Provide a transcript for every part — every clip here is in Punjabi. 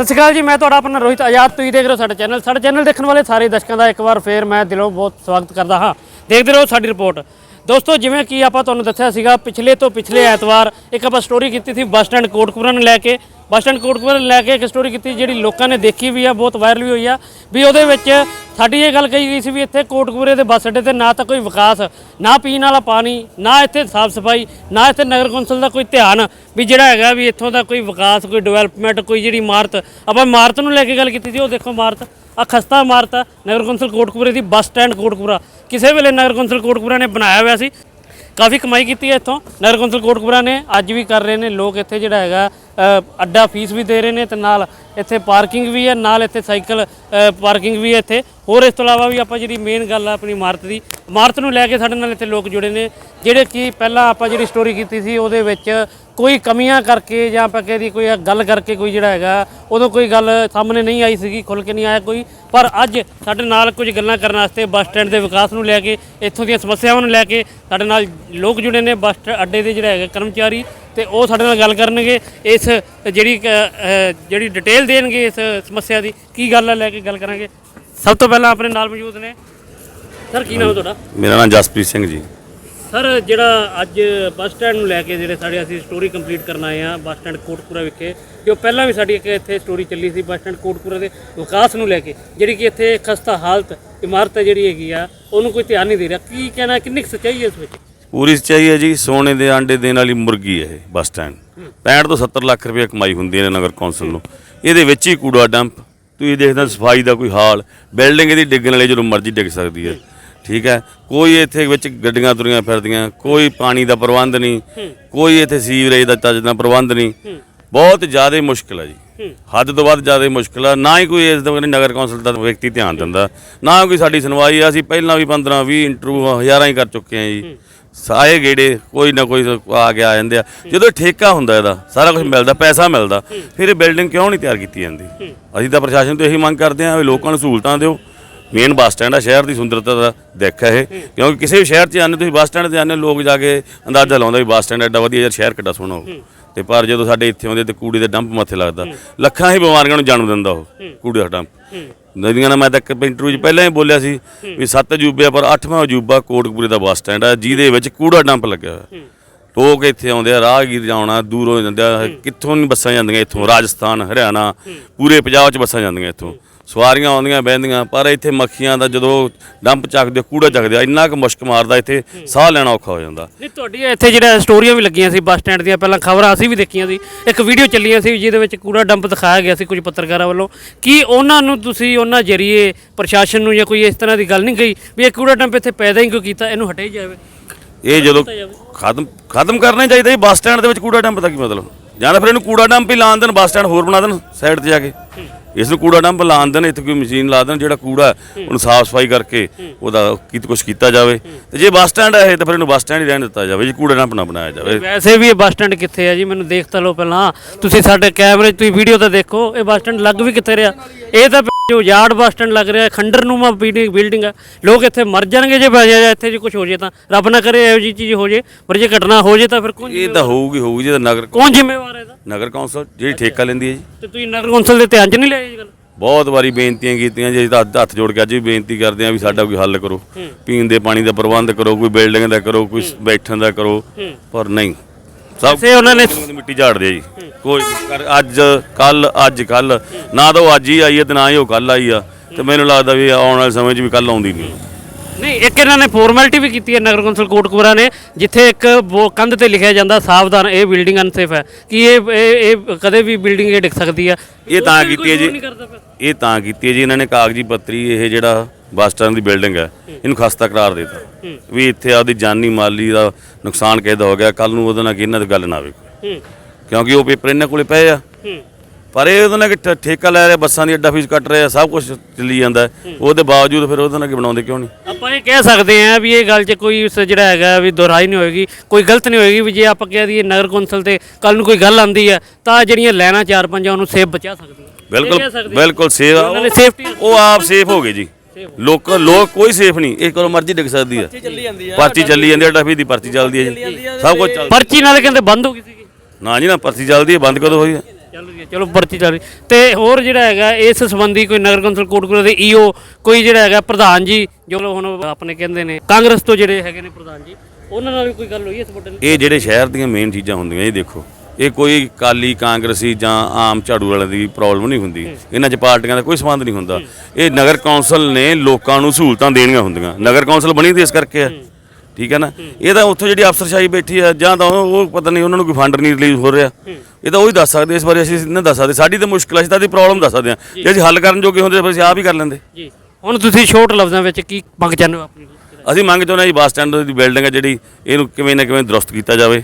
ਸਤਿ ਸ਼੍ਰੀ ਅਕਾਲ ਜੀ, ਮੈਂ ਤੁਹਾਡਾ ਆਪਣਾ ਰੋਹਿਤ ਆਜ਼ਾਦ। ਤੁਸੀਂ ਦੇਖ ਰਹੇ ਹੋ ਸਾਡਾ ਚੈਨਲ। ਸਾਡਾ ਚੈਨਲ ਦੇਖਣ ਵਾਲੇ ਸਾਰੇ ਦਰਸ਼ਕਾਂ ਦਾ ਇੱਕ ਵਾਰ ਫੇਰ ਮੈਂ ਦਿਲੋਂ ਬਹੁਤ ਸਵਾਗਤ ਕਰਦਾ ਹਾਂ। ਦੇਖਦੇ ਰਹੋ ਸਾਡੀ ਰਿਪੋਰਟ। ਦੋਸਤੋ, ਜਿਵੇਂ ਕਿ ਆਪਾਂ ਤੁਹਾਨੂੰ ਦੱਸਿਆ ਸੀਗਾ, ਪਿਛਲੇ ਤੋਂ ਪਿਛਲੇ ਐਤਵਾਰ ਇੱਕ ਆਪਾਂ ਸਟੋਰੀ ਕੀਤੀ ਸੀ ਬੱਸ ਸਟੈਂਡ ਕੋਟਕਪੂਰਾ ਨੂੰ ਲੈ ਕੇ। ਬੱਸ ਸਟੈਂਡ ਕੋਟਕਪੂਰਾ ਲੈ ਕੇ ਇੱਕ ਸਟੋਰੀ ਕੀਤੀ ਜਿਹੜੀ ਲੋਕਾਂ ਨੇ ਦੇਖੀ ਵੀ ਆ, ਬਹੁਤ ਵਾਇਰਲ ਵੀ ਹੋਈ ਆ। ਵੀ ਉਹਦੇ ਵਿੱਚ ਸਾਡੀ ਇਹ ਗੱਲ ਕਹੀ ਗਈ ਸੀ ਵੀ ਇੱਥੇ ਕੋਟਕਪੂਰੇ ਦੇ ਬੱਸ ਅੱਡੇ ਤੇ ਨਾ ਤਾਂ ਕੋਈ ਵਿਕਾਸ, ਨਾ ਪੀਣ ਵਾਲਾ ਪਾਣੀ, ਨਾ ਇੱਥੇ ਸਾਫ਼ ਸਫ਼ਾਈ, ਨਾ ਇੱਥੇ ਨਗਰ ਕੌਂਸਲ ਦਾ ਕੋਈ ਧਿਆਨ ਵੀ ਜਿਹੜਾ ਹੈਗਾ ਵੀ ਇੱਥੋਂ ਦਾ ਕੋਈ ਵਿਕਾਸ, ਕੋਈ ਡਿਵੈਲਪਮੈਂਟ ਕੋਈ ਜਿਹੜੀ ਇਮਾਰਤ। ਆਪਾਂ ਇਮਾਰਤ ਨੂੰ ਲੈ ਕੇ ਗੱਲ ਕੀਤੀ ਸੀ, ਉਹ ਦੇਖੋ ਇਮਾਰਤ ਆ ਖਸਤਾ ਇਮਾਰਤ ਆ, ਨਗਰ ਕੌਂਸਲ ਕੋਟਕਪੂਰੇ ਦੀ, ਬੱਸ ਸਟੈਂਡ ਕੋਟਕਪੂਰਾ ਕਿਸੇ ਵੇਲੇ ਨਗਰ ਕੌਂਸਲ ਕੋਟਕਪੂਰਾ ਨੇ ਬਣਾਇਆ ਹੋਇਆ ਸੀ। ਕਾਫੀ ਕਮਾਈ ਕੀਤੀ ਹੈ ਇੱਥੋਂ। ਨਗਰ ਕੌਂਸਲ ਕੋਟਕਪੂਰਾ ਨੇ ਅੱਜ ਵੀ ਕਰ ਰਹੇ ਨੇ। ਲੋਕ ਇੱਥੇ ਜਿਹੜਾ ਹੈਗਾ ਅੱਡਾ ਫੀਸ ਵੀ ਦੇ ਰਹੇ ਨੇ ਤੇ ਨਾਲ ਇੱਥੇ ਪਾਰਕਿੰਗ ਵੀ ਹੈ, ਨਾਲ ਇੱਥੇ ਸਾਈਕਲ ਪਾਰਕਿੰਗ ਵੀ ਹੈ ਇੱਥੇ। ਹੋਰ ਇਸ ਤੋਂ ਇਲਾਵਾ ਵੀ ਆਪਾਂ ਜਿਹੜੀ ਮੇਨ ਗੱਲ ਆ ਆਪਣੀ ਇਮਾਰਤ ਦੀ ਇਮਾਰਤ ਨੂੰ ਲੈ ਕੇ ਸਾਡੇ ਨਾਲ ਇੱਥੇ ਲੋਕ ਜੁੜੇ ਨੇ, ਜਿਹੜੇ ਕਿ ਪਹਿਲਾਂ ਆਪਾਂ ਜਿਹੜੀ ਸਟੋਰੀ ਕੀਤੀ ਸੀ ਉਹਦੇ ਵਿੱਚ ਕੋਈ ਕਮੀਆਂ ਕਰਕੇ ਜਾਂ ਆਪਾਂ ਕਹਿ ਦੀ ਕੋਈ ਗੱਲ ਕਰਕੇ ਕੋਈ ਜਿਹੜਾ ਹੈਗਾ, ਉਦੋਂ ਕੋਈ ਗੱਲ ਸਾਹਮਣੇ ਨਹੀਂ ਆਈ ਸੀਗੀ ਖੁੱਲ ਕੇ ਨਹੀਂ ਆਇਆ ਕੋਈ, ਪਰ ਅੱਜ ਸਾਡੇ ਨਾਲ ਕੁਝ ਗੱਲਾਂ ਕਰਨ ਵਾਸਤੇ ਬੱਸ ਸਟੈਂਡ ਦੇ ਵਿਕਾਸ ਨੂੰ ਲੈ ਕੇ, ਇੱਥੋਂ ਦੀਆਂ ਸਮੱਸਿਆਵਾਂ ਨੂੰ ਲੈ ਕੇ ਸਾਡੇ ਨਾਲ ਲੋਕ ਜੁੜੇ ਨੇ, ਬੱਸ ਸਟੈ- ਅੱਡੇ ਦੇ ਜਿਹੜਾ ਹੈਗਾ ਕਰਮਚਾਰੀ, ਤੇ ਉਹ ਸਾਡੇ ਨਾਲ ਗੱਲ ਕਰਨਗੇ, ਇਸ ਜਿਹੜੀ ਕ- ਜਿਹੜੀ ਡਿਟੇਲ ਦੇਣਗੇ ਇਸ ਸਮੱਸਿਆ ਦੀ, ਕੀ ਗੱਲ ਹੈ ਲੈ ਕੇ ਗੱਲ ਕਰਾਂਗੇ। ਸਭ ਤੋਂ ਪਹਿਲਾਂ ਆਪਣੇ ਨਾਲ ਮੌਜੂਦ ਨੇ। ਸਰ ਕੀ ਨਾਮ ਹੈ ਤੁਹਾਡਾ? ਮੇਰਾ ਨਾਮ ਜਸਪ੍ਰੀਤ ਸਿੰਘ ਜੀ। ਸਰ ਜਿਹੜਾ ਅੱਜ ਬੱਸ ਸਟੈਂਡ ਨੂੰ ਲੈ ਕੇ ਜਿਹੜੇ ਸਾਡੇ ਅਸੀਂ ਸਟੋਰੀ ਕੰਪਲੀਟ ਕਰਨ ਆਏ ਆ ਬੱਸ ਸਟੈਂਡ ਕੋਟਪੂਰਾ ਵਿਖੇ ਕਿ ਉਹ ਪਹਿਲਾਂ ਵੀ ਸਾਡੀ ਇੱਕ ਇੱਥੇ ਸਟੋਰੀ ਚੱਲੀ ਸੀ ਬੱਸ ਸਟੈਂਡ ਕੋਟਪੂਰਾ ਦੇ ਵਿਕਾਸ ਨੂੰ ਲੈ ਕੇ ਜਿਹੜੀ ਕਿ ਇੱਥੇ ਖਸਤਾ ਹਾਲਤ ਇਮਾਰਤ ਜਿਹੜੀ ਹੈਗੀ ਆ ਉਹਨੂੰ ਕੋਈ ਧਿਆਨ ਨਹੀਂ ਦੇ ਰਿਹਾ। ਕੀ ਕਹਿਣਾ ਕਿੰਨੀ ਸੱਚਾਈ ਹੈ ਇਸ ਵਿੱਚ? ਪੂਰੀ ਸੱਚਾਈ ਹੈ ਜੀ ਸੋਨੇ ਦੇ ਆਂਡੇ ਦੇਣ ਵਾਲੀ ਮੁਰਗੀ ਹੈ ਇਹ ਬੱਸ ਸਟੈਂਡ। 65 ਤੋਂ 70 ਲੱਖ ਰੁਪਏ ਕਮਾਈ ਹੁੰਦੀ ਹੈ ਨਗਰ ਕੌਂਸਲ ਨੂੰ। ਇਹਦੇ ਵਿੱਚ ਹੀ ਕੂੜਾ ਡੰਪ ਤੁਸੀਂ ਦੇਖਦੇ ਹੋ ਸਫ਼ਾਈ ਦਾ ਕੋਈ ਹਾਲ। ਬਿਲਡਿੰਗ ਇਹਦੀ ਡਿੱਗਣ ਵਾਲੀ ਜਦੋਂ ਮਰਜ਼ੀ ਡਿੱਗ ਸਕਦੀ ਹੈ। ਠੀਕ ਹੈ? ਕੋਈ ਇੱਥੇ ਵਿੱਚ ਗੱਡੀਆਂ ਤੁਰੀਆਂ ਫਿਰਦੀਆਂ, ਕੋਈ ਪਾਣੀ ਦਾ ਪ੍ਰਬੰਧ ਨਹੀਂ, ਕੋਈ ਇੱਥੇ ਸੀਵਰੇਜ ਦਾ ਚੱਜ ਦਾ ਪ੍ਰਬੰਧ ਨਹੀਂ। ਬਹੁਤ ਜ਼ਿਆਦਾ ਮੁਸ਼ਕਲ ਹੈ ਜੀ। ਹੱਦ ਤੋਂ ਵੱਧ ਜ਼ਿਆਦਾ ਮੁਸ਼ਕਲ ਆ। ਨਾ ਹੀ ਕੋਈ ਇਸ ਦੇ ਨਗਰ ਕੌਂਸਲ ਦਾ ਵਿਅਕਤੀ ਧਿਆਨ ਦਿੰਦਾ, ਨਾ ਕੋਈ ਸਾਡੀ ਸੁਣਵਾਈ ਆ। ਅਸੀਂ ਪਹਿਲਾਂ ਵੀ 15 20 ਇੰਟਰਵਿਊ ਹਜ਼ਾਰਾਂ ਹੀ ਕਰ ਚੁੱਕੇ ਆ ਜੀ। ਸਾਰੇ ਗੇੜੇ, ਕੋਈ ਨਾ ਕੋਈ ਆ ਕੇ ਆ ਜਾਂਦੇ ਆ। ਜਦੋਂ ਠੇਕਾ ਹੁੰਦਾ ਇਹਦਾ, ਸਾਰਾ ਕੁਝ ਮਿਲਦਾ, ਪੈਸਾ ਮਿਲਦਾ, ਫਿਰ ਇਹ ਬਿਲਡਿੰਗ ਕਿਉਂ ਨਹੀਂ ਤਿਆਰ ਕੀਤੀ ਜਾਂਦੀ? ਅਸੀਂ ਤਾਂ ਪ੍ਰਸ਼ਾਸਨ ਤੋਂ ਇਹੀ ਮੰਗ ਕਰਦੇ ਆ ਵੀ ਲੋਕਾਂ ਨੂੰ ਸਹੂਲਤਾਂ ਦਿਓ। ਮੇਨ ਬੱਸ ਸਟੈਂਡ ਆ, ਸ਼ਹਿਰ ਦੀ ਸੁੰਦਰਤਾ ਦਾ ਦੇਖ ਹੈ ਇਹ। ਕਿਉਂਕਿ ਕਿਸੇ ਵੀ ਸ਼ਹਿਰ 'ਚ ਜਾਂਦੇ, ਤੁਸੀਂ ਬੱਸ ਸਟੈਂਡ ਤੇ ਜਾਂਦੇ, ਲੋਕ ਜਾ ਕੇ ਅੰਦਾਜ਼ਾ ਲਾਉਂਦੇ ਵੀ ਬੱਸ ਸਟੈਂਡ ਐਡਾ ਵਧੀਆ, ਯਾਰ ਸ਼ਹਿਰ ਕਿੱਡਾ ਸੋਹਣਾ ਹੋ ਤੇ ਪਰ ਜਦੋਂ ਸਾਡੇ ਇੱਥੇ ਆਉਂਦੇ ਤੇ ਕੂੜੇ ਦੇ ਡੰਪ ਮੱਥੇ ਲੱਗਦਾ, ਲੱਖਾਂ ਹੀ ਬਿਮਾਰੀਆਂ ਨੂੰ ਜਨਮ ਦਿੰਦਾ ਉਹ, ਕੂੜੇ ਦਾ ਡੰਪ। ਨਦੀਆਂ ਨਾਲ ਮੈਂ ਤਾਂ ਇੱਕ ਇੰਟਰਵਿਊ 'ਚ ਪਹਿਲਾਂ ਹੀ ਬੋਲਿਆ ਸੀ ਵੀ ਸੱਤ ਅਜੂਬੇ ਆ, ਪਰ ਅੱਠਵਾਂ ਅਜੂਬਾ ਕੋਟਕਪੂਰੇ ਦਾ ਬੱਸ ਸਟੈਂਡ ਆ ਜਿਹਦੇ ਵਿੱਚ ਕੂੜਾ ਡੰਪ ਲੱਗਿਆ ਹੋਇਆ। ਲੋਕ ਇੱਥੇ ਆਉਂਦੇ ਆ ਰਾਹਗੀਰ ਜਾਉਣਾ ਦੂਰੋਂ ਜਾਂਦੇ ਆ ਕਿੱਥੋਂ ਨਹੀਂ ਬੱਸਾਂ ਜਾਂਦੀਆਂ ਇੱਥੋਂ ਰਾਜਸਥਾਨ ਹਰਿਆਣਾ ਪੂਰੇ ਪੰਜਾਬ 'ਚ ਬੱਸਾਂ ਜਾਂਦੀਆਂ ਇੱਥੋਂ। ਸਵਾਰੀਆਂ ਆਉਂਦੀਆਂ ਬਹਿੰਦੀਆਂ ਪਰ ਇੱਥੇ ਮੱਖੀਆਂ ਦਾ ਜਦੋਂ ਡੰਪ ਚੱਕਦੇ ਕੂੜਾ ਚੱਕਦੇ ਇੰਨਾ ਕੁ ਮੁਸ਼ਕ ਮਾਰਦਾ ਇੱਥੇ ਸਾਹ ਲੈਣਾ ਔਖਾ ਹੋ ਜਾਂਦਾ। ਨਹੀਂ ਤੁਹਾਡੀ ਇੱਥੇ ਜਿਹੜਾ ਸਟੋਰੀਆਂ ਵੀ ਲੱਗੀਆਂ ਸੀ ਬੱਸ ਸਟੈਂਡ ਦੀਆਂ ਪਹਿਲਾਂ ਖਬਰਾਂ ਅਸੀਂ ਵੀ ਦੇਖੀਆਂ ਸੀ ਇੱਕ ਵੀਡੀਓ ਚੱਲੀਆਂ ਸੀ ਜਿਹਦੇ ਵਿੱਚ ਕੂੜਾ ਡੰਪ ਦਿਖਾਇਆ ਗਿਆ ਸੀ ਕੁਝ ਪੱਤਰਕਾਰਾਂ ਵੱਲੋਂ। ਕੀ ਉਹਨਾਂ ਨੂੰ ਤੁਸੀਂ ਉਹਨਾਂ ਜਰੀਏ ਪ੍ਰਸ਼ਾਸਨ ਨੂੰ ਜਾਂ ਕੋਈ ਇਸ ਤਰ੍ਹਾਂ ਦੀ ਗੱਲ ਨਹੀਂ ਕਹੀ ਵੀ ਇਹ ਕੂੜਾ ਡੰਪ ਇੱਥੇ ਪੈਦਾ ਹੀ ਕਿਉਂ ਕੀਤਾ ਇਹਨੂੰ ਹਟੇ ਜਾਵੇ? ਇਹ ਜਦੋਂ ਖਤਮ ਖਤਮ ਕਰਨਾ ਚਾਹੀਦਾ ਜੀ ਬੱਸ ਸਟੈਂਡ ਦੇ ਵਿੱਚ ਕੂੜਾ ਡੰਪ ਦਾ ਕੀ ਮਤਲਬ? ਜਾਂ ਤਾਂ ਫਿਰ ਇਹਨੂੰ ਕੂੜਾ ਡੰਪ ਹੀ ਲਾਣ ਦੇਣ ਬੱਸ ਸਟੈਂਡ ਹੋਰ ਬਣਾ ਦੇਣ ਸਾਈਡ ਤੇ ਜਾ ਕੇ। ਇਸ ਨੂੰ ਕੂੜਾ ਡੰਪ ਲਾਣ ਦੇਣ ਇੱਥੇ ਕੋਈ ਮਸ਼ੀਨ ਲਾ ਦੇਣ ਜਿਹੜਾ ਕੂੜਾ ਉਹਨੂੰ ਸਾਫ਼ ਸਫ਼ਾਈ ਕਰਕੇ ਉਹਦਾ ਕੀ ਕੁਝ ਕੀਤਾ ਜਾਵੇ। ਤੇ ਜੇ ਬੱਸ ਸਟੈਂਡ ਹੈ ਤਾਂ ਫਿਰ ਇਹਨੂੰ ਬੱਸ ਸਟੈਂਡ ਹੀ ਰਹਿਣ ਦਿੱਤਾ ਜਾਵੇ ਜੀ ਕੂੜਾ ਡੰਪ ਨਾ ਬਣਾਇਆ ਜਾਵੇ। ਵੈਸੇ ਵੀ ਇਹ ਬੱਸ ਸਟੈਂਡ ਕਿੱਥੇ ਹੈ ਜੀ? ਮੈਨੂੰ ਦੇਖ ਤਾਂ ਲਓ ਪਹਿਲਾਂ। ਤੁਸੀਂ ਸਾਡੇ ਕੈਮਰੇ ਤੁਸੀਂ ਵੀਡੀਓ ਤਾਂ ਦੇਖੋ ਇਹ ਬੱਸ ਸਟੈਂਡ ਲੱਗ ਵੀ ਕਿੱਥੇ ਰਿਹਾ? ਇਹ ਤਾਂ ਜੋ ਯਾਰਡ ਬੱਸ ਸਟੈਂਡ ਲੱਗ ਰਿਹਾ ਖੰਡਰ ਨੂਮਾ ਬਿਲਡਿੰਗ ਆ। ਲੋਕ ਇੱਥੇ ਮਰ ਜਾਣਗੇ ਜੇ ਬਜਿਆ ਜਾਂ ਇੱਥੇ ਜੇ ਕੁਝ ਹੋ ਜੇ ਤਾਂ। ਰੱਬ ਨਾ ਕਰੇ ਇਹੋ ਜੀ ਚੀਜ਼ ਹੋ ਜੇ ਪਰ ਜੇ ਘਟਨਾ ਹੋ ਜੇ ਤਾਂ ਫਿਰ ਕੌਣ ਇਹ ਤਾਂ ਹੋਊਗੀ ਹੋਊਗੀ ਜੇ ਤਾਂ ਨਗਰ ਕੌਣ ਜ਼ਿੰਮੇਵਾਰ ਹੈ ਇਹਦਾ? ਨਗਰ ਕੌਂਸਲ ਜਿਹੜੀ ਠੇਕਾ ਲੈਂਦੀ ਹੈ ਜੀ। ਤੇ ਤੁਸੀਂ ਨਗਰ ਕੌਂਸਲ ਦੇ ਧਿਆਨ 'ਚ ਨਹੀਂ ਲਿਆ ਇਹ ਗੱਲ? ਬਹੁਤ ਵਾਰੀ ਬੇਨਤੀਆਂ ਕੀਤੀਆਂ ਜੀ ਤਾਂ ਹੱਥ ਜੋੜ ਕੇ ਅੱਜ ਵੀ ਬੇਨਤੀ ਕਰਦੇ ਆ ਵੀ ਸਾਡਾ ਕੋਈ ਹੱਲ ਕਰੋ। ਪੀਣ ਦੇ ਪਾਣੀ ਦਾ ਪ੍ਰਬੰਧ ਕਰੋ ਕੋਈ ਬਿਲਡਿੰਗ ਦਾ ਕਰੋ ਕੋਈ ਬੈਠਣ ਦਾ ਕਰੋ। ਪਰ ਨਹੀਂ। ਸਭ ਸੇ ਉਹਨਾਂ ਨੇ ਦੀ ਮਿੱਟੀ ਝਾੜਦੇ ਆ ਜੀ। ਕੋਈ ਕਰ- ਅੱਜ ਕੱਲ ਅੱਜ ਕੱਲ ਨਾ ਤਾਂ ਉਹ ਅੱਜ ਹੀ ਆਈ ਹੈ ਤੇ ਨਾ ਹੀ ਉਹ ਕੱਲ ਆਈ ਆ। ਤੇ ਮੈਨੂੰ ਲੱਗਦਾ ਵੀ ਆਉਣ ਵਾਲੇ ਸਮੇਂ 'ਚ ਵੀ ਕੱਲ ਆਉਂਦੀ ਨਹੀਂ। ਨਹੀਂ ਇੱਕ ਇਹਨਾਂ ਨੇ ਫਾਰਮੈਲਿਟੀ ਵੀ ਕੀਤੀ ਹੈ ਨਗਰ ਕੌਂਸਲ ਕੋਟਕਪੂਰਾ ਨੇ ਜਿੱਥੇ ਇੱਕ ਬੋ- ਕੰਧ ਤੇ ਲਿਖਿਆ ਜਾਂਦਾ ਸਾਵਧਾਨ ਇਹ ਬਿਲਡਿੰਗ ਅਨਸੇਫ ਹੈ। ਕਿ ਇਹ ਇਹ ਇਹ ਕਦੇ ਵੀ ਬਿਲਡਿੰਗ ਇਹ ਡਿੱਗ ਸਕਦੀ ਹੈ ਇਹ ਤਾਂ ਵੀ ਕੀਤੀ ਹੈ ਜੀ। ਇਹ ਤਾਂ ਕੀਤੀ ਹੈ ਜੀ। ਇਹਨਾਂ ਨੇ ਕਾਗਜ਼ੀ ਪੱਤਰੀ ਇਹ ਜਿਹੜਾ ਬੱਸ ਸਟੈਂਡ ਦੀ ਬਿਲਡਿੰਗ ਹੈ। ਇਹਨੂੰ ਖਸਤਾ ਕਰਾਰ ਦਿੱਤਾ। ਵੀ ਇੱਥੇ ਆਪਦੀ ਜਾਨੀ ਮਾਲੀ ਦਾ ਨੁਕਸਾਨ ਕਿਹਦਾ ਹੋ ਗਿਆ ਕੱਲ ਨੂੰ ਉਹਦੇ ਨਾਲ ਕਿ ਇਹਨਾਂ ਦੀ ਗੱਲ ਨਾ ਆਵੇ ਕਿਉਂਕਿ ਉਹ ਪੇਪਰ ਇਹਨਾਂ ਕੋਲੇ ਪਏ ਆ। ਪਰ ਇਹ ਉਹਦੇ ਨਾਲ ਕਿ ਠੇਕਾ ਲੈ ਰਿਹਾ ਬੱਸਾਂ ਦੀ ਅੱਡਾ ਫੀਸ ਕੱਟ ਰਿਹਾ ਸਭ ਕੁਝ ਚੱਲੀ ਜਾਂਦਾ। ਉਹਦੇ ਬਾਵਜੂਦ ਫਿਰ ਉਹਦੇ ਨਾਲ ਕਿ ਬਣਾਉਂਦੇ ਕਿਉਂ ਨਹੀਂ? ਆਪਾਂ ਇਹ ਕਹਿ ਸਕਦੇ ਹਾਂ ਵੀ ਇਹ ਗੱਲ 'ਚ ਕੋਈ ਉਸ ਜਿਹੜਾ ਹੈਗਾ ਵੀ ਦੁਹਰਾਈ ਨਹੀਂ ਹੋਏਗੀ ਕੋਈ ਗਲਤ ਨਹੀਂ ਹੋਏਗੀ ਵੀ ਜੇ ਆਪਾਂ ਕਹਿ ਦਈਏ ਨਗਰ ਕੌਂਸਲ ਤੇ ਕੱਲ ਨੂੰ ਕੋਈ ਗੱਲ ਆਂਦੀ ਹੈ ਤਾਂ ਜਿਹੜੀਆਂ ਲੈਣਾ ਚਾਰ ਪੰਜਾਂ ਉਹਨੂੰ ਸੇਫ ਬਚਾ ਸਕਦੀਆਂ। ਬਿਲਕੁਲ ਬਿਲਕੁਲ ਸੇਫ ਆ। ਉਹ- ਆਪ ਸੇਫ ਹੋ ਗਏ ਜੀ। ਲੋਕ ਲੋਕ ਕੋਈ ਸੇਫ ਨਹੀਂ ਇਹ ਕੋਲ ਮਰਜ਼ੀ ਡਿੱਗ ਸਕਦੀ ਹੈ ਚੱਲੀ ਜਾਂਦੀ ਆ। ਪਰਚੀ ਚੱਲੀ ਜਾਂਦੀ ਹੈ ਟਾਫੀ ਦੀ ਪਰਚੀ ਚੱਲਦੀ ਹੈ ਜੀ। ਸਭ ਕੁਝ ਚੱਲ ਪਰਚੀ ਨਾਲ ਕਹਿੰਦੇ ਬੰਦ ਹੋ ਗਈ ਸੀਗੀ। ਨਾ ਜੀ ਨਾ ਪਰਚੀ ਚੱਲਦੀ ਹੈ ਬੰਦ ਕਦੋਂ ਹੋਈ ਹੈ ਚੱਲ ਰਹੀ ਹੈ ਚਲੋ ਪਰਚੀ ਚੱਲ ਰਹੀ। ਤੇ ਹੋਰ ਜਿਹੜਾ ਹੈਗਾ ਇਸ ਸੰਬੰਧੀ ਕੋਈ ਨਗਰ ਕੌਂਸਲ ਕੋਟਕਪੂਰਾ ਦੇ ਈਓ ਕੋਈ ਜਿਹੜਾ ਹੈਗਾ ਪ੍ਰਧਾਨ ਜੀ ਜੋ ਹੁਣ ਆਪਣੇ ਕਹਿੰਦੇ ਨੇ ਕਾਂਗਰਸ ਤੋਂ ਜਿਹੜੇ ਹੈਗੇ ਨੇ ਪ੍ਰਧਾਨ ਜੀ ਉਹਨਾਂ ਨਾਲ ਵੀ ਕੋਈ ਗੱਲ ਹੋਈ ਇਸ ਮੁੱਦੇ ਇਹ ਜਿਹੜੇ ਸ਼ਹਿਰ ਦੀਆਂ ਮੇਨ ਚੀਜ਼ਾਂ ਹੁੰਦੀਆਂ ਇਹ ਦੇਖੋ। ਇਹ ਕੋਈ ਕਾਲੀ ਕਾਂਗਰਸੀ ਜਾਂ ਆਮ ਝਾੜੂ ਵਾਲਿਆਂ ਦੀ ਪ੍ਰੋਬਲਮ ਨਹੀਂ ਹੁੰਦੀ। ਇਹਨਾਂ 'ਚ ਪਾਰਟੀਆਂ ਦਾ ਕੋਈ ਸੰਬੰਧ ਨਹੀਂ ਹੁੰਦਾ। ਇਹ ਨਗਰ ਕੌਂਸਲ ਨੇ ਲੋਕਾਂ ਨੂੰ ਸਹੂਲਤਾਂ ਦੇਣੀਆਂ ਹੁੰਦੀਆਂ। ਨਗਰ ਕੌਂਸਲ ਬਣੀ ਤੇ ਇਸ ਕਰਕੇ ਆ ਠੀਕ ਹੈ ਨਾ? ਇਹ ਤਾਂ ਉੱਥੋਂ ਜਿਹੜੀ ਅਫਸਰਸ਼ਾਹੀ ਬੈਠੀ ਆ ਜਾਂ ਤਾਂ ਉਹ ਪਤਾ ਨਹੀਂ ਉਹਨਾਂ ਨੂੰ ਕੋਈ ਫੰਡ ਨਹੀਂ ਰਿਲੀਜ਼ ਹੋ ਰਿਹਾ। ਇਹ ਤਾਂ ਉਹ ਹੀ ਦੱਸ ਸਕਦੇ ਇਸ ਬਾਰੇ ਅਸੀਂ ਨਹੀਂ ਦੱਸ ਸਕਦੇ। ਸਾਡੀ ਤਾਂ ਮੁਸ਼ਕਿਲ ਹੈ ਅਸੀਂ ਤਾਂ ਦੀ ਪ੍ਰੋਬਲਮ ਦੱਸ ਸਕਦੇ ਹਾਂ ਜੇ। ਅਸੀਂ ਹੱਲ ਕਰਨ ਜੋਗੇ ਹੁੰਦੇ ਫਿਰ ਅਸੀਂ ਆਪ ਹੀ ਕਰ ਲੈਂਦੇ। ਜੀ। ਹੁਣ ਤੁਸੀਂ ਛੋਟ ਲਫ਼ਜ਼ਾਂ ਵਿੱਚ ਕੀ ਮੰਗ ਚਾਹੁੰਦੇ ਹੋ ਆਪਣੀ? ਅਸੀਂ ਮੰਗ ਚਾਹੁੰਦੇ ਹਾਂ ਜੀ ਬੱਸ ਸਟੈਂਡ ਦੀ ਬਿਲਡਿੰਗ ਹੈ ਜਿਹੜੀ ਇਹਨੂੰ ਕਿਵੇਂ ਨਾ ਕਿਵੇਂ ਦਰੁਸਤ ਕੀਤਾ ਜਾਵੇ।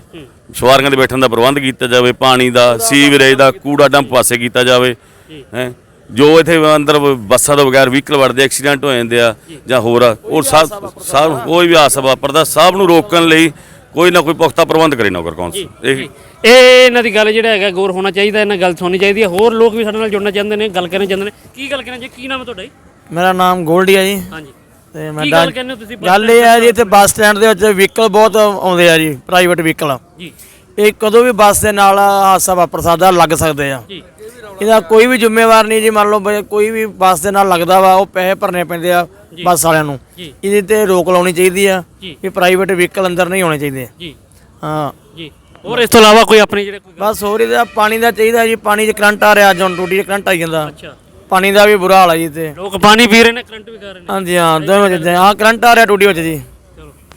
ਸਵਾਰੀਆਂ ਦੇ ਬੈਠਣ ਦਾ ਪ੍ਰਬੰਧ ਕੀਤਾ ਜਾਵੇ ਪਾਣੀ ਦਾ ਸੀਵਰੇਜ ਦਾ ਕੂੜਾ ਡੰਪ ਪਾਸੇ ਕੀਤਾ ਜਾਵੇ ਹੈ। ਜੋ ਇੱਥੇ ਅੰਦਰ ਬੱਸਾਂ ਤੋਂ ਬਗੈਰ ਵਹੀਕਲ ਵੜਦੇ ਐਕਸੀਡੈਂਟ ਹੋ ਜਾਂਦੇ ਆ ਜਾਂ। ਹੋਰ ਆ, ਉਹ ਸਭ ਸਭ ਕੋਈ ਵੀ ਹਾਦਸਾ ਵਾਪਰਦਾ ਸਭ ਨੂੰ ਰੋਕਣ ਲਈ ਕੋਈ ਨਾ ਕੋਈ ਪੁਖਤਾ ਪ੍ਰਬੰਧ ਕਰੇ ਨਗਰ ਕੌਂਸਲ। ਇਹ ਇਹ ਇਹਨਾਂ ਦੀ ਗੱਲ ਜਿਹੜਾ ਹੈਗਾ ਗੌਰ ਹੋਣਾ ਚਾਹੀਦਾ ਇਹਨਾਂ ਗੱਲ ਸੁਣਨੀ ਚਾਹੀਦੀ ਹੈ। ਹੋਰ ਲੋਕ ਵੀ ਸਾਡੇ ਨਾਲ ਜੁੜਨਾ ਚਾਹੁੰਦੇ ਨੇ ਗੱਲ ਕਰਨਾ ਚਾਹੁੰਦੇ ਨੇ। ਕੀ ਗੱਲ ਕਰਨਾ ਜੀ ਕੀ ਨਾਮ ਹੈ ਤੁਹਾਡਾ ਜੀ? ਮੇਰਾ ਨਾਮ ਗੋਲਡੀ ਆ ਜੀ। ਹਾਂਜੀ। ਤੇ ਮੈਂ ਕੀ ਗੱਲ ਕਹਿੰਦੇ ਹੋ ਤੁਸੀਂ? ਗੱਲ ਇਹ ਹੈ ਜੀ ਇੱਥੇ ਬੱਸ ਸਟੈਂਡ ਦੇ ਵਿੱਚ ਵਹੀਕਲ ਬਹੁਤ ਆਉਂਦੇ ਆ ਜੀ ਪ੍ਰਾਈਵੇਟ ਵਹੀਕਲ। ਜੀ। ਇਹ ਕਦੋਂ ਵੀ ਬੱਸ ਦੇ ਨਾਲ ਹਾਦਸਾ ਵਾਪਰ ਸਕਦਾ ਲੱਗ ਸਕਦੇ ਆ। ਜੀ। ਇਹਦਾ ਕੋਈ ਵੀ ਜ਼ਿੰਮੇਵਾਰ ਨਹੀਂ ਜੀ ਮੰਨ ਲਓ ਕੋਈ ਵੀ ਬੱਸ ਦੇ ਨਾਲ ਲੱਗਦਾ ਵਾ ਉਹ ਪੈਸੇ ਭਰਨੇ ਪੈਂਦੇ ਆ ਬੱਸ ਵਾਲਿਆਂ ਨੂੰ। ਜੀ। ਇਹਦੇ ਤੇ ਰੋਕ ਲਾਉਣੀ ਚਾਹੀਦੀ ਆ ਜੀ। ਵੀ ਪ੍ਰਾਈਵੇਟ ਵਹੀਕਲ ਅੰਦਰ ਨਹੀਂ ਹੋਣੇ ਚਾਹੀਦੇ। ਜੀ। ਹਾਂ। ਜੀ। ਹੋਰ ਇਸ ਤੋਂ ਇਲਾਵਾ ਕੋਈ ਆਪਣੇ ਜਿਹੜੇ ਕੋਈ ਗੱਲ- ਬਸ ਹੋਰ ਇਹਦਾ ਪਾਣੀ ਦਾ ਚਾਹੀਦਾ ਜੀ ਪਾਣੀ 'ਚ ਕਰੰਟ ਆ ਰਿਹਾ ਅੱਜ ਹੁਣ ਟੂਟੀ 'ਚ ਕਰੰਟ ਆਈ ਜਾਂਦਾ। ਅੱਛਾ। ਪਾਣੀ ਦਾ ਵੀ ਬੁਰਾ ਹਾਲ ਆ ਜੀ ਤੇ ਲੋਕ ਪਾਣੀ ਪੀ ਰਹੇ ਨੇ ਕਰੰਟ ਵੀ ਖਾ ਰਹੇ ਨੇ। ਹਾਂਜੀ ਹਾਂ ਦੋਵੇਂ ਚੀਜ਼ਾਂ ਹਾਂ ਕਰੰਟ ਆ ਰਿਹਾ ਟੂਟੀ ਵਿੱਚ ਜੀ।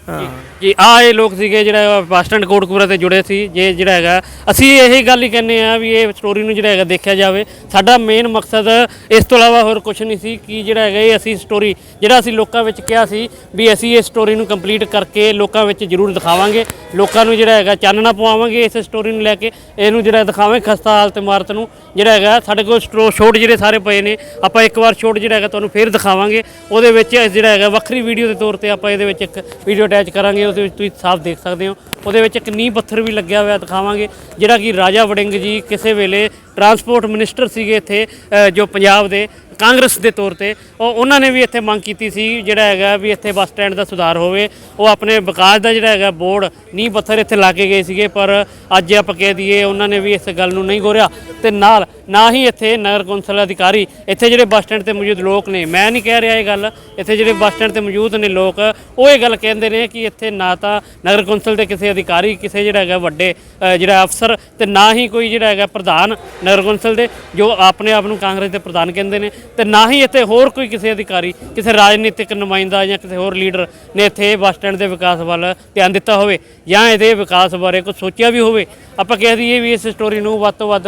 ਚਲੋ ਹਾਂ ਜੀ ਆ ਇਹ ਲੋਕ ਸੀਗੇ ਜਿਹੜਾ ਬੱਸ ਸਟੈਂਡ ਕੋਟਕਪੂਰਾ ਤੇ ਜੁੜੇ ਸੀ, ਜੇ ਜਿਹੜਾ ਹੈਗਾ, ਅਸੀਂ ਇਹੀ ਗੱਲ ਹੀ ਕਹਿੰਨੇ ਆ ਵੀ ਇਹ ਸਟੋਰੀ ਨੂੰ ਜਿਹੜਾ ਹੈਗਾ ਦੇਖਿਆ ਜਾਵੇ। ਸਾਡਾ ਮੇਨ ਮਕਸਦ ਇਸ ਤੋਂ ਇਲਾਵਾ ਹੋਰ ਕੁਝ ਨਹੀਂ ਸੀ ਕਿ ਜਿਹੜਾ ਹੈਗਾ ਇਹ ਅਸੀਂ ਸਟੋਰੀ ਜਿਹੜਾ ਅਸੀਂ ਲੋਕਾਂ ਵਿੱਚ ਕਿਹਾ ਸੀ ਵੀ ਅਸੀਂ ਇਹ ਸਟੋਰੀ ਨੂੰ ਕੰਪਲੀਟ ਕਰਕੇ ਲੋਕਾਂ ਵਿੱਚ ਜ਼ਰੂਰ ਦਿਖਾਵਾਂਗੇ। ਲੋਕਾਂ ਨੂੰ ਜਿਹੜਾ ਹੈਗਾ ਚਾਨਣਾ ਪਵਾਵਾਂਗੇ ਇਸ ਸਟੋਰੀ ਨੂੰ ਲੈ ਕੇ। ਇਹਨੂੰ ਜਿਹੜਾ ਦਿਖਾਵਾਂਗੇ ਖਸਤਾ ਹਾਲਤ ਇਮਾਰਤ ਨੂੰ। ਜਿਹੜਾ ਹੈਗਾ ਸਾਡੇ ਕੋਲ ਸਟੋ ਸ਼ੋਟ ਜਿਹੜੇ ਸਾਰੇ ਪਏ ਨੇ, ਆਪਾਂ ਇੱਕ ਵਾਰ ਸ਼ੋਟ ਜਿਹੜਾ ਹੈਗਾ ਤੁਹਾਨੂੰ ਫੇਰ ਦਿਖਾਵਾਂਗੇ। ਉਹਦੇ ਵਿੱਚ ਜਿਹੜਾ ਹੈਗਾ ਵੱਖਰੀ ਵੀਡੀਓ ਦੇ ਤੌਰ ਤੇ ਆਪਾਂ ਇਹਦੇ ਵਿੱਚ ਇੱਕ ਵੀਡੀਓ ਅਟੈਚ ਕਰਾਂਗੇ, ਉਹਦੇ ਵਿੱਚ ਤੁਸੀਂ ਸਾਫ਼ ਦੇਖ ਸਕਦੇ ਹੋ। ਉਹਦੇ ਵਿੱਚ ਇੱਕ ਨੀਂਹ ਪੱਥਰ ਵੀ ਲੱਗਿਆ ਹੋਇਆ ਦਿਖਾਵਾਂਗੇ, ਜਿਹੜਾ ਕਿ ਰਾਜਾ ਵੜਿੰਗ ਜੀ ਕਿਸੇ ਵੇਲੇ ਟਰਾਂਸਪੋਰਟ ਮਿਨਿਸਟਰ ਸੀਗੇ ਇੱਥੇ ਜੋ ਪੰਜਾਬ ਦੇ। ਕਾਂਗਰਸ ਦੇ ਤੌਰ ਤੇ, ਉਹ ਉਹਨਾਂ ਨੇ ਵੀ ਇੱਥੇ ਮੰਗ ਕੀਤੀ ਸੀ, ਜਿਹੜਾ ਹੈਗਾ ਵੀ ਇੱਥੇ ਬੱਸ ਸਟੈਂਡ ਦਾ ਸੁਧਾਰ ਹੋਵੇ। ਉਹ ਆਪਣੇ ਵਿਕਾਸ ਦਾ ਜਿਹੜਾ ਹੈਗਾ ਬੋਰਡ, ਨੀਂਹ ਪੱਥਰ ਇੱਥੇ ਲਾ ਕੇ ਗਏ ਸੀਗੇ, ਪਰ ਅੱਜ ਆਪਾਂ ਕਹਿ ਦਈਏ ਉਹਨਾਂ ਨੇ ਵੀ ਇਸ ਗੱਲ ਨੂੰ ਨਹੀਂ ਗੋਰਿਆ। ਤੇ ਨਾਲ, ਨਾ ਹੀ ਇੱਥੇ ਨਗਰ ਕੌਂਸਲ ਅਧਿਕਾਰੀ, ਇੱਥੇ ਜਿਹੜੇ ਬੱਸ ਸਟੈਂਡ ਤੇ ਮੌਜੂਦ ਲੋਕ ਨੇ, ਮੈਂ ਨਹੀਂ ਕਹਿ ਰਿਹਾ ਇਹ ਗੱਲ, ਇੱਥੇ ਜਿਹੜੇ ਬੱਸ ਸਟੈਂਡ ਤੇ ਮੌਜੂਦ ਨੇ ਲੋਕ, ਉਹ ਇਹ ਗੱਲ ਕਹਿੰਦੇ ਨੇ ਕਿ ਇੱਥੇ ਨਾ ਤਾਂ ਨਗਰ ਕੌਂਸਲ ਦੇ ਕਿਸੇ ਅਧਿਕਾਰੀ, ਕਿਸੇ ਜਿਹੜਾ ਹੈਗਾ ਵੱਡੇ ਜਿਹੜਾ ਅਫਸਰ, ਤੇ ਨਾ ਹੀ ਕੋਈ ਜਿਹੜਾ ਹੈਗਾ ਪ੍ਰਧਾਨ ਨਗਰ ਕੌਂਸਲ ਦੇ, ਜੋ ਆਪਣੇ ਆਪ ਨੂੰ ਕਾਂਗਰਸ ਦੇ ਪ੍ਰਧਾਨ ਕਹਿੰਦੇ ਨੇ। ਤੇ ਨਾ ਹੀ ਇੱਥੇ ਹੋਰ ਕੋਈ ਕਿਸੇ ਅਧਿਕਾਰੀ, ਕਿਸੇ ਰਾਜਨੀਤਿਕ ਨੁਮਾਇੰਦਾ ਜਾਂ ਕਿਸੇ ਹੋਰ ਲੀਡਰ ਨੇ ਇੱਥੇ ਬੱਸ ਸਟੈਂਡ ਦੇ ਵਿਕਾਸ ਵੱਲ ਧਿਆਨ ਦਿੱਤਾ ਹੋਵੇ ਜਾਂ ਇਹਦੇ ਵਿਕਾਸ ਬਾਰੇ ਕੁਝ ਸੋਚਿਆ ਵੀ ਹੋਵੇ। ਆਪਾਂ ਕਹਿ ਦਈਏ ਵੀ ਇਸ ਸਟੋਰੀ ਨੂੰ ਵੱਧ ਤੋਂ ਵੱਧ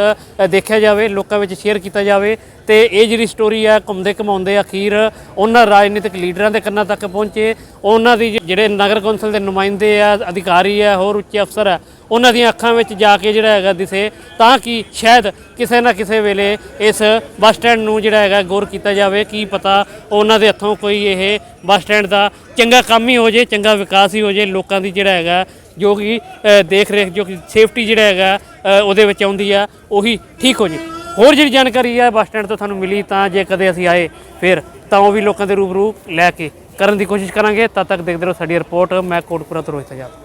ਦੇਖਿਆ ਜਾਵੇ, ਲੋਕਾਂ ਵਿੱਚ ਸ਼ੇਅਰ ਕੀਤਾ ਜਾਵੇ ਤੇ ਇਹ ਜਿਹੜੀ ਸਟੋਰੀ ਆ, ਘੁੰਮਦੇ ਘਮਾਉਂਦੇ ਅਖੀਰ ਉਹਨਾਂ ਰਾਜਨੀਤਿਕ ਲੀਡਰਾਂ ਦੇ ਕੰਨਾਂ ਤੱਕ ਪਹੁੰਚੇ। ਉਹਨਾਂ ਦੀ ਜਿਹੜੇ ਨਗਰ ਕੌਂਸਲ ਦੇ ਨੁਮਾਇੰਦੇ ਆ, ਅਧਿਕਾਰੀ ਆ, ਹੋਰ ਉੱਚੇ ਅਫਸਰ ਆ ਉਹਨਾਂ ਦੀਆਂ ਅੱਖਾਂ ਵਿੱਚ ਜਾ ਕੇ ਜਿਹੜਾ ਹੈਗਾ ਦਿਸੇ, ਤਾਂ ਕਿ ਸ਼ਾਇਦ ਕਿਸੇ ਨਾ ਕਿਸੇ ਵੇਲੇ ਇਸ ਬੱਸ ਸਟੈਂਡ ਨੂੰ ਜਿਹੜਾ ਹੈਗਾ ਗੌਰ ਕੀਤਾ ਜਾਵੇ, ਕੀ ਪਤਾ ਉਹਨਾਂ ਦੇ ਹੱਥੋਂ ਕੋਈ ਇਹ ਬੱਸ ਸਟੈਂਡ ਦਾ ਚੰਗਾ ਕੰਮ ਹੀ ਹੋ ਜੇ, ਚੰਗਾ ਵਿਕਾਸ ਹੀ ਹੋ ਜੇ ਲੋਕਾਂ ਦੀ ਜਿਹੜਾ ਹੈਗਾ, ਜੋ ਕਿ ਦੇਖ ਰੇਖ ਜੋ ਕਿ ਸੇਫਟੀ ਜਿਹੜਾ ਹੈਗਾ ਉਹਦੇ ਵਿੱਚ ਆਉਂਦੀ ਆ, ਉਹੀ ਠੀਕ ਹੋ ਜੇ। ਹੋਰ ਜਿਹੜੀ ਜਾਣਕਾਰੀ ਆ ਬੱਸ ਸਟੈਂਡ ਤੋਂ ਤੁਹਾਨੂੰ ਮਿਲੀ, ਤਾਂ ਜੇ ਕਦੇ ਅਸੀਂ ਆਏ, ਫਿਰ ਤਾਂ ਉਹ ਵੀ ਲੋਕਾਂ ਦੇ ਰੂਬਰੂ ਲੈ ਕੇ ਕਰਨ ਦੀ ਕੋਸ਼ਿਸ਼ ਕਰਾਂਗੇ। ਤਦ ਤੱਕ ਦੇਖਦੇ ਰਹੋ ਸਾਡੀ ਰਿਪੋਰਟ, ਮੈਂ ਕੋਟਪੁਰਾ ਤੋਂ ਰੋਹਿਤ ਆਜ਼ਾਦ